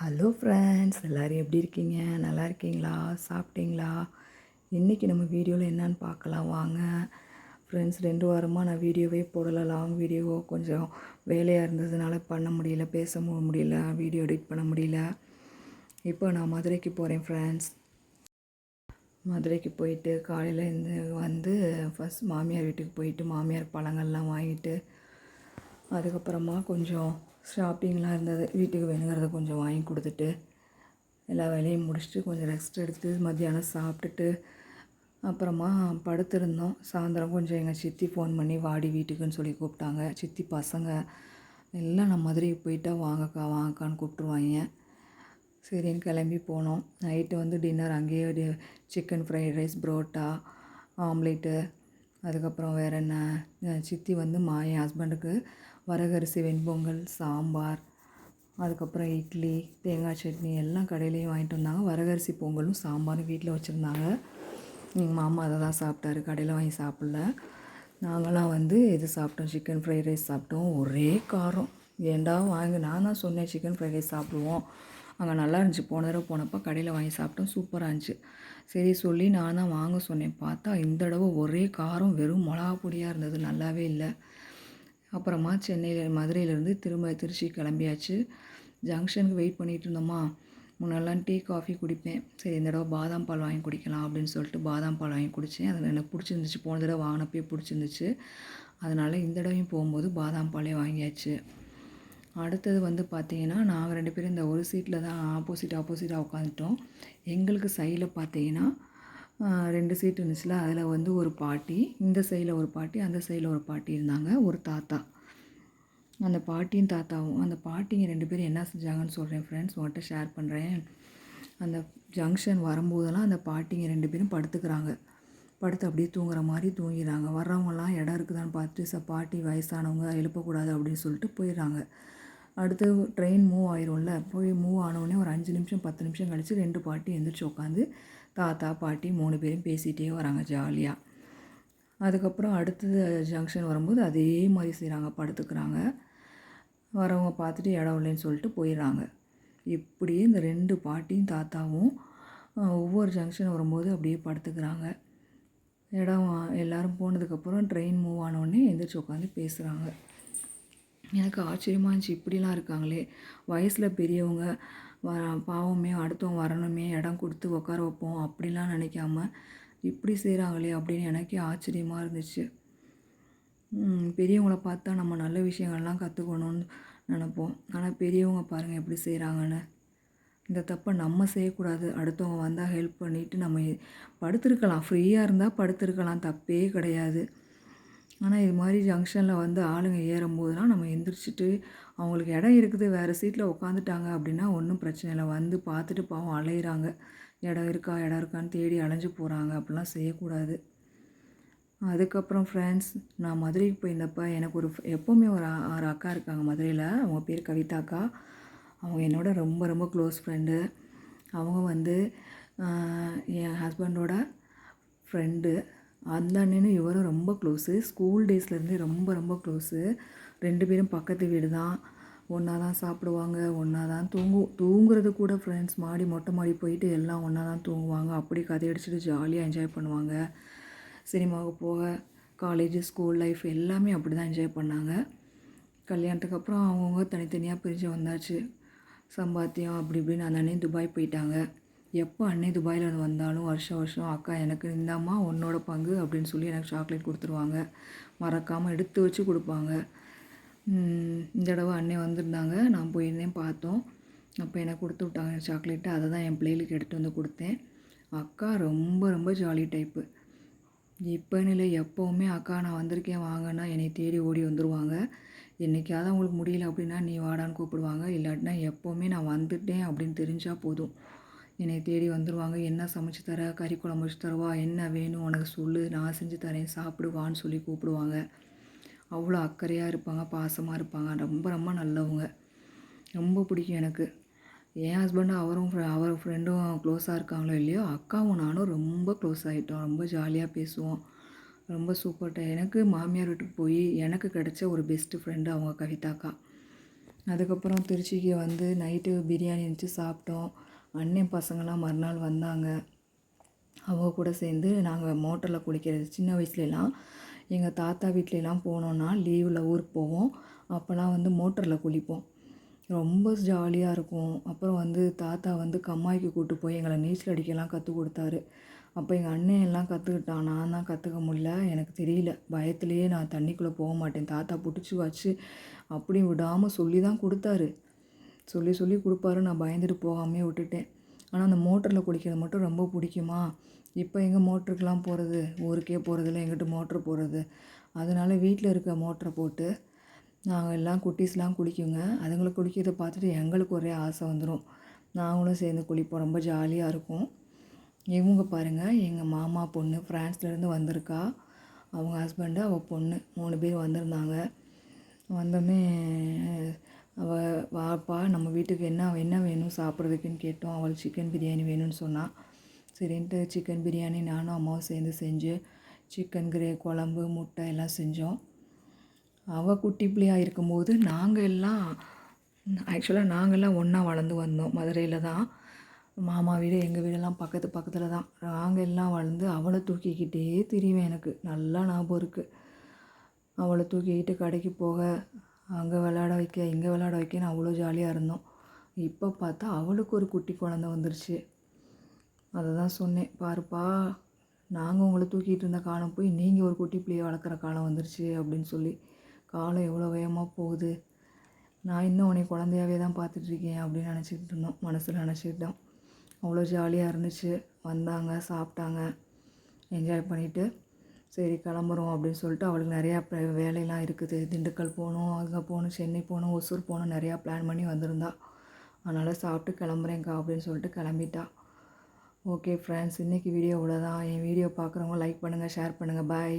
Hello friends எல்லோரும் எப்படி இருக்கீங்க? நல்லா இருக்கீங்களா? சாப்பிட்டீங்களா? இன்றைக்கி நம்ம வீடியோவில் என்னன்னு பார்க்கலாம். வாங்க. ஃப்ரெண்ட்ஸ் ரெண்டு வாரமாக நான் வீடியோவே போடலை லாங் வீடியோ கொஞ்சம் வேலையாக இருந்ததுனால பண்ண முடியல பேச முடியல வீடியோ எடிட் பண்ண முடியல. இப்போ நான் மதுரைக்கு போகிறேன் ஃப்ரெண்ட்ஸ் மதுரைக்கு போயிட்டு காலையில் இருந்து வந்து ஃபஸ்ட் மாமியார் வீட்டுக்கு போயிட்டு மாமியார் பழங்கள்லாம் வாங்கிட்டு அதுக்கப்புறமா கொஞ்சம் ஷாப்பிங்லாம் இருந்தது. வீட்டுக்கு வேணுங்கிறத கொஞ்சம் வாங்கி கொடுத்துட்டு எல்லா வேலையும் முடிச்சுட்டு கொஞ்சம் ரெஸ்ட் எடுத்து மத்தியானம் சாப்பிட்டுட்டு அப்புறமா படுத்திருந்தோம். சாயந்தரம் கொஞ்சம் எங்கள் சித்தி ஃபோன் பண்ணி வாடி வீட்டுக்குன்னு சொல்லி கூப்பிட்டாங்க. சித்தி பசங்க எல்லாம் நான் மதுரைக்கு போயிட்டா வாங்கக்கா வாங்கக்கான்னு கூப்பிட்ருவாங்க சரின்னு கிளம்பி போனோம். நைட்டு வந்து டின்னர் அங்கேயே chicken fried rice parotta omelette அதுக்கப்புறம் வேறு என்ன? சித்தி வந்து மா என் ஹஸ்பண்டுக்கு வரகரிசி வெண்பொங்கல் சாம்பார் அதுக்கப்புறம் இட்லி தேங்காய் சட்னி எல்லாம் கடையிலையும் வாங்கிட்டு வந்தாங்க. வரகரிசி பொங்கலும் சாம்பாரும் வீட்டில் வச்சுருந்தாங்க. எங்கள் மாமா அதை தான் சாப்பிட்டாரு. கடையில் வாங்கி சாப்பிடல. நாங்களாம் வந்து இது சாப்பிட்டோம். சிக்கன் ஃப்ரைட் ரைஸ் சாப்பிட்டோம். ஒரே காரம். ஏண்டா வாங்கி நான் தான் சொன்னேன் சிக்கன் ஃப்ரைட் ரைஸ் சாப்பிடுவோம். அங்கே நல்லா இருந்துச்சு. போன தடவை போனப்போ கடையில் வாங்கி சாப்பிட்டோம். சூப்பராக இருந்துச்சு. சரி சொல்லி நான் தான் வாங்க சொன்னேன். பார்த்தா இந்த தடவை ஒரே காரம் வெறும் மிளகா பொடியாக இருந்தது. நல்லாவே இல்லை. அப்புறமா சென்னையில் மதுரையிலேருந்து திரும்ப திருச்சி கிளம்பியாச்சு. ஜங்ஷனுக்கு வெயிட் பண்ணிகிட்டு இருந்தோமா முன்னெல்லாம் டீ காஃபி குடிப்பேன். சரி இந்த தடவை பாதாம் பால் வாங்கி குடிக்கலாம் அப்படின்னு சொல்லிட்டு பாதாம் பால் வாங்கி குடித்தேன் அதில் எனக்கு பிடிச்சிருந்துச்சு. போன தடவை வாங்கினப்பே பிடிச்சிருந்துச்சு. அதனால் இந்த தடவையும் போகும்போது பாதாம் பாலே வாங்கியாச்சு. அடுத்தது வந்து பார்த்தீங்கன்னா நாங்கள் ரெண்டு பேரும் இந்த ஒரு சீட்டில் தான் ஆப்போசிட் ஆப்போசிட்டாக உட்காந்துட்டோம் எங்களுக்கு சைடில் பார்த்தீங்கன்னா ரெண்டு சீட் இருந்துச்சுல அதில் வந்து ஒரு பாட்டி இந்த சைடில் ஒரு பாட்டி அந்த சைடில் ஒரு பாட்டி இருந்தாங்க ஒரு தாத்தா. அந்த பாட்டியும் தாத்தாவும் அந்த பாட்டிங்க ரெண்டு பேரும் என்ன செஞ்சாங்கன்னு சொல்கிறேன் ஃப்ரெண்ட்ஸ் உங்கள்கிட்ட ஷேர் பண்ணுறேன் அந்த ஜங்ஷன் வரும்போதெல்லாம் அந்த பாட்டிங்க ரெண்டு பேரும் படுத்துக்கிறாங்க. படுத்து அப்படியே தூங்குற மாதிரி தூங்கிடுறாங்க. வர்றவங்கலாம் இடம் இருக்குதான்னு பார்த்துட்டு ச பாட்டி வயசானவங்க எழுப்பக்கூடாது அப்படின்னு சொல்லிட்டு போயிடுறாங்க. அடுத்து ட்ரெயின் மூவ் ஆயிரும்ல போய் மூவ் ஆனவுடனே ஒரு அஞ்சு நிமிஷம் பத்து நிமிஷம் கழித்து ரெண்டு பாட்டி எழுந்திரிச்சு உட்காந்து தாத்தா பாட்டி மூணு பேரும் பேசிகிட்டே வராங்க ஜாலியாக அதுக்கப்புறம் அடுத்தது ஜங்ஷன் வரும்போது அதே மாதிரி செய்கிறாங்க படுத்துக்கிறாங்க. வரவங்க பார்த்துட்டு இடம் இல்லைன்னு சொல்லிட்டு போயிடுறாங்க. இப்படியே இந்த ரெண்டு பாட்டியும் தாத்தாவும் ஒவ்வொரு ஜங்ஷன் வரும்போது அப்படியே படுத்துக்கிறாங்க. இடம் எல்லோரும் போனதுக்கப்புறம் ட்ரெயின் மூவ் ஆனோடனே எந்திரிச்சு உட்காந்து பேசுகிறாங்க எனக்கு ஆச்சரியமாக இருந்துச்சு இப்படிலாம் இருக்காங்களே. வயசில் பெரியவங்க வர பாவமே அடுத்தவங்க வரணுமே இடம் கொடுத்து உட்கார வைப்போம் அப்படிலாம் நினைக்காம இப்படி செய்கிறாங்களே அப்படின்னு எனக்கே ஆச்சரியமாக இருந்துச்சு. பெரியவங்களை பெரியவங்கள பார்த்தா நம்ம நல்ல விஷயங்கள்லாம் கற்றுக்கணும்னு நினைப்போம். ஆனால் பெரியவங்க பாருங்கள் எப்படி செய்கிறாங்கன்னு இந்த தப்பை நம்ம செய்யக்கூடாது. அடுத்தவங்க வந்தால் ஹெல்ப் பண்ணிவிட்டு நம்ம படுத்துருக்கலாம். படுத்திருக்கலாம் ஃப்ரீயாக இருந்தால் படுத்திருக்கலாம். தப்பே கிடையாது. ஆனால் இது மாதிரி ஜங்ஷனில் வந்து ஆளுங்க ஏறும்போதுலாம் நம்ம எந்திரிச்சிட்டு அவங்களுக்கு இடம் இருக்குது வேறு சீட்டில் உட்காந்துட்டாங்க அப்படின்னா ஒன்றும் பிரச்சனை இல்லை. வந்து பார்த்துட்டு பாவம் அலையிறாங்க. இடம் இருக்கா இடம் இருக்கான்னு தேடி அலைஞ்சு போகிறாங்க அப்படிலாம் செய்யக்கூடாது. அதுக்கப்புறம் ஃப்ரெண்ட்ஸ் நான் மதுரைக்கு போயிருந்தப்ப எனக்கு ஒரு எப்போவுமே ஒரு ஒரு ஆறு அக்கா இருக்காங்க மதுரையில். அவங்க பேர் கவிதா அக்கா. அவங்க என்னோட ரொம்ப ரொம்ப க்ளோஸ் ஃப்ரெண்டு அவங்க வந்து என் ஹஸ்பண்டோட ஃப்ரெண்டு அந்த அண்ணனும் இவரும் ரொம்ப க்ளோஸு ஸ்கூல் டேஸ்லேருந்தே ரொம்ப ரொம்ப க்ளோஸு ரெண்டு பேரும் பக்கத்து வீடு தான் ஒன்றா தான் சாப்பிடுவாங்க ஒன்றா தான் தூங்கு தூங்குறது கூட ஃப்ரெண்ட்ஸ் மாடி மொட்டை மாடி போயிட்டு எல்லாம் ஒன்றா தான் தூங்குவாங்க. அப்படி கதையடிச்சிட்டு ஜாலியாக என்ஜாய் பண்ணுவாங்க. சினிமாவுக்கு போக காலேஜ் ஸ்கூல் லைஃப் எல்லாமே அப்படி தான் என்ஜாய் பண்ணாங்க. கல்யாணத்துக்கு அப்புறம் அவங்கவுங்க தனித்தனியாக பிரிஞ்சு வந்தாச்சு. சம்பாத்தியம் அப்படி இப்படின்னு அந்த அண்ணன் துபாய் போயிட்டாங்க. எப்போ அன்னை துபாயில் இருந்து வந்தாலும் வருஷம் வருஷம் அக்கா எனக்கு இந்தாம்மா உன்னோட பங்கு அப்படின்னு சொல்லி எனக்கு சாக்லேட் கொடுத்துருவாங்க. மறக்காமல் எடுத்து வச்சு கொடுப்பாங்க. இந்த தடவை அன்னை வந்திருந்தாங்க. நான் போயிருந்தேன் பார்த்தோம். அப்போ எனக்கு கொடுத்து விட்டாங்க சாக்லேட்டு அதை தான் என் பிள்ளைகளுக்கு எடுத்து வந்து கொடுத்தேன். அக்கா ரொம்ப ரொம்ப ஜாலி டைப்பு இப்போன்னு இல்லை எப்போவுமே அக்கா நான் வந்திருக்கேன் வாங்கன்னா என்னை தேடி ஓடி வந்துடுவாங்க என்னைக்காவது அவங்களுக்கு முடியல அப்படின்னா நீ வாடான்னு கூப்பிடுவாங்க. இல்லாட்டினா எப்போவுமே நான் வந்துட்டேன் அப்படின்னு தெரிஞ்சால் போதும். என்னை தேடி வந்துடுவாங்க என்ன சமைச்சு தர? கறி குழம்பு வச்சு தரவா? என்ன வேணும்? உனக்கு சொல்லு. நான் செஞ்சு தரேன். சாப்பிடுவான்னு சொல்லி கூப்பிடுவாங்க. அவ்வளோ அக்கறையாக இருப்பாங்க. பாசமாக இருப்பாங்க. ரொம்ப ரொம்ப நல்லவங்க. ரொம்ப பிடிக்கும் எனக்கு. என் ஹஸ்பண்டும் அவரும் அவர் ஃப்ரெண்டும் க்ளோஸாக இருக்காங்களோ இல்லையோ அக்காவும் நானும் ரொம்ப க்ளோஸ் ஆகிட்டோம் ரொம்ப ஜாலியாக பேசுவோம். ரொம்ப சூப்பர்ட்ட எனக்கு மாமியார் வீட்டுக்கு போய் எனக்கு கிடைச்ச ஒரு பெஸ்ட்டு ஃப்ரெண்டு அவங்க கவிதாக்கா அதுக்கப்புறம் திருச்சிக்கு வந்து நைட்டு பிரியாணி வச்சு சாப்பிட்டோம். அண்ணன் பசங்களாம் மறுநாள் வந்தாங்க. அவங்க கூட சேர்ந்து நாங்கள் மோட்டரில் குளிக்கிறது. சின்ன வயசுலலாம் எங்கள் தாத்தா வீட்லலாம் போனோன்னா லீவில் ஊருக்கு போவோம். அப்போல்லாம் வந்து மோட்டரில் குளிப்போம். ரொம்ப ஜாலியாக இருக்கும். அப்புறம் வந்து தாத்தா வந்து கம்மாய்க்கு கூட்டு போய் எங்களை நீச்சல் அடிக்கலாம் கற்றுக் கொடுத்தாரு. அப்போ எங்கள் அண்ணன் எல்லாம் கற்றுக்கிட்டான் நான் தான் கற்றுக்க முடியல. எனக்கு தெரியல. பயத்துலேயே நான் தண்ணிக்குள்ளே போக மாட்டேன். தாத்தா பிடிச்சி வச்சு அப்படி விடாமல் சொல்லி தான் கொடுத்தாரு. சொல்லி சொல்லி கொடுப்பாரு. நான் பயந்துட்டு போகாமே விட்டுட்டேன். ஆனால் அந்த மோட்டரில் குளிக்கிறது மட்டும் ரொம்ப பிடிக்குமா? இப்போ எங்கள் மோட்டருக்கெலாம் போகிறது ஊருக்கே போகிறதில்ல எங்கிட்ட மோட்ரு போகிறது அதனால வீட்டில் இருக்க மோட்டரை போட்டு நாங்கள் எல்லாம் குட்டீஸ்லாம் குளிக்குங்க. அதுங்களை குளிக்கிறத பார்த்துட்டு எங்களுக்கு ஒரே ஆசை வந்துடும் நாங்களும் சேர்ந்து குளிப்போம். ரொம்ப ஜாலியாக இருக்கும். இவங்க பாருங்கள் எங்கள் மாமா பொண்ணு ஃப்ரான்ஸ்லேருந்து வந்திருக்கா. அவங்க ஹஸ்பண்டு அவள் பொண்ணு. மூணு பேர் வந்திருந்தாங்க. வந்தோடனே அவள் வாப்பா நம்ம வீட்டுக்கு என்ன என்ன வேணும் சாப்பிட்றதுக்குன்னு கேட்டோம். அவள் சிக்கன் பிரியாணி வேணும்னு சொன்னாள் சரின்ட்டு சிக்கன் பிரியாணி நானும் அம்மாவும் சேர்ந்து செஞ்சு சிக்கன் கிரே குழம்பு முட்டை எல்லாம் செஞ்சோம். அவள் குட்டி பிள்ளையாக இருக்கும்போது நாங்கள் எல்லாம் ஆக்சுவலாக நாங்கள்லாம் ஒன்றா வளர்ந்து வந்தோம். மதுரையில் தான். மாமா வீடு எங்கள் வீடெல்லாம் பக்கத்து பக்கத்தில் தான். நாங்கள் எல்லாம் வளர்ந்து அவளை தூக்கிக்கிட்டே திரிவேன் எனக்கு. நல்லா ஞாபகம் இருக்குது அவளை தூக்கிக்கிட்டு கடைக்கு போக அங்கே விளையாட வைக்க இங்கே விளையாட வைக்கன்னு அவ்வளோ ஜாலியாக இருந்தோம். இப்போ பார்த்தா அவளுக்கு ஒரு குட்டி குழந்த வந்துருச்சு. அதை தான் சொன்னேன் பாருப்பா நாங்கள் உங்களை தூக்கிட்டு இருந்த காலம் போய் நீங்கள் ஒரு குட்டி பிள்ளையை வளர்க்குற காலம் வந்துருச்சு அப்படின்னு சொல்லி. காலம் எவ்வளோ வேகமாக போகுது. நான் இன்னும் உன்னை குழந்தையாவே தான் பார்த்துட்ருக்கேன் அப்படின்னு நினச்சிக்கிட்டு இருந்தோம். மனசில் நினச்சிக்கிட்டோம். அவ்வளோ ஜாலியாக இருந்துச்சு. வந்தாங்க சாப்பிட்டாங்க. என்ஜாய் பண்ணிவிட்டு சரி கிளம்புறோம் அப்படின்னு சொல்லிட்டு அவளுக்கு நிறையா வேலையெல்லாம் இருக்குது. திண்டுக்கல் போகணும் அங்கே போகணும் சென்னை போகணும் ஒசூர் போகணும் நிறையா பிளான் பண்ணி வந்திருந்தா. அதனால் சாப்பிட்டு கிளம்புறேங்க்கா அப்படின்னு சொல்லிட்டு கிளம்பிட்டா. ஓகே ஃப்ரெண்ட்ஸ் இன்றைக்கி வீடியோ இவ்வளோதான் என் வீடியோ பார்க்குறவங்க லைக் பண்ணுங்கள் ஷேர் பண்ணுங்கள் பாய்